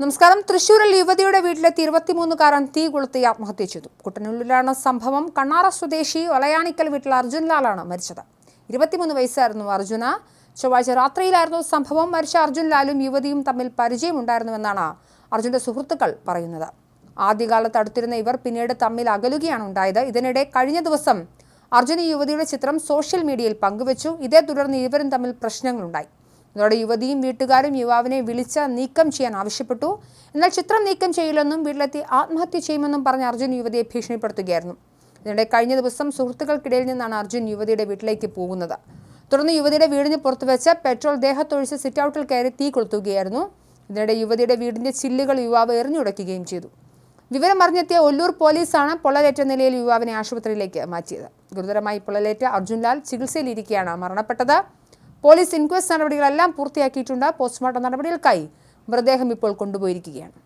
നമസ്കാരം. തൃശൂരിൽ യുവതിയുടെ വീട്ടിലെത്തി ഇരുപത്തിമൂന്നുകാരൻ തീ കൊളുത്തി ആത്മഹത്യ ചെയ്തു. കുട്ടനൂരിലാണ് സംഭവം. കണ്ണാറ സ്വദേശി ഒലയാണിക്കൽ വീട്ടിൽ അർജുൻലാലാണ് മരിച്ചത്. ഇരുപത്തിമൂന്ന് വയസ്സായിരുന്നു അർജുന. ചൊവ്വാഴ്ച രാത്രിയിലായിരുന്നു സംഭവം. മരിച്ച അർജുൻലാലും യുവതിയും തമ്മിൽ പരിചയമുണ്ടായിരുന്നുവെന്നാണ് അർജുന്റെ സുഹൃത്തുക്കൾ പറയുന്നത്. ആദ്യകാലത്ത് അടുത്തിരുന്ന ഇവർ പിന്നീട് തമ്മിൽ അകലുകയാണ് ഉണ്ടായത്. ഇതിനിടെ കഴിഞ്ഞ ദിവസം അർജുന യുവതിയുടെ ചിത്രം സോഷ്യൽ മീഡിയയിൽ പങ്കുവച്ചു. ഇതേ തുടർന്ന് ഇവരും തമ്മിൽ പ്രശ്നങ്ങളുണ്ടായി. ഇതോടെ യുവതിയും വീട്ടുകാരും യുവാവിനെ വിളിച്ച് നീക്കം ചെയ്യാൻ ആവശ്യപ്പെട്ടു. എന്നാൽ ചിത്രം നീക്കം ചെയ്യില്ലെന്നും വീട്ടിലെത്തി ആത്മഹത്യ ചെയ്യുമെന്നും പറഞ്ഞ് അർജുൻ യുവതിയെ ഭീഷണിപ്പെടുത്തുകയായിരുന്നു. ഇതിനിടെ കഴിഞ്ഞ ദിവസം സുഹൃത്തുക്കൾക്കിടയിൽ നിന്നാണ് അർജുൻ യുവതിയുടെ വീട്ടിലേക്ക് പോകുന്നത്. തുടർന്ന് യുവതിയുടെ വീടിന് പുറത്തു വെച്ച് പെട്രോൾ ദേഹത്തൊഴിച്ച് സിറ്റൗട്ടിൽ കയറി തീ കൊളുത്തുകയായിരുന്നു. ഇതിനിടെ യുവതിയുടെ വീടിന്റെ ചില്ലുകൾ യുവാവ് എറിഞ്ഞുടയ്ക്കുകയും ചെയ്തു. വിവരം അറിഞ്ഞെത്തിയ ഒല്ലൂർ പോലീസാണ് പൊള്ളലേറ്റ നിലയിൽ യുവാവിനെ ആശുപത്രിയിലേക്ക് മാറ്റിയത്. ഗുരുതരമായി പൊള്ളലേറ്റ അർജുൻലാൽ ചികിത്സയിലിരിക്കെയാണ് മരണപ്പെട്ടത്. പോലീസ് ഇൻക്വസ്റ്റ് നടപടികളെല്ലാം പൂർത്തിയാക്കിയിട്ടുണ്ട്. പോസ്റ്റ്മോർട്ടം നടപടികൾക്കായി മൃതദേഹം ഇപ്പോൾ കൊണ്ടുപോയിരിക്കുകയാണ്.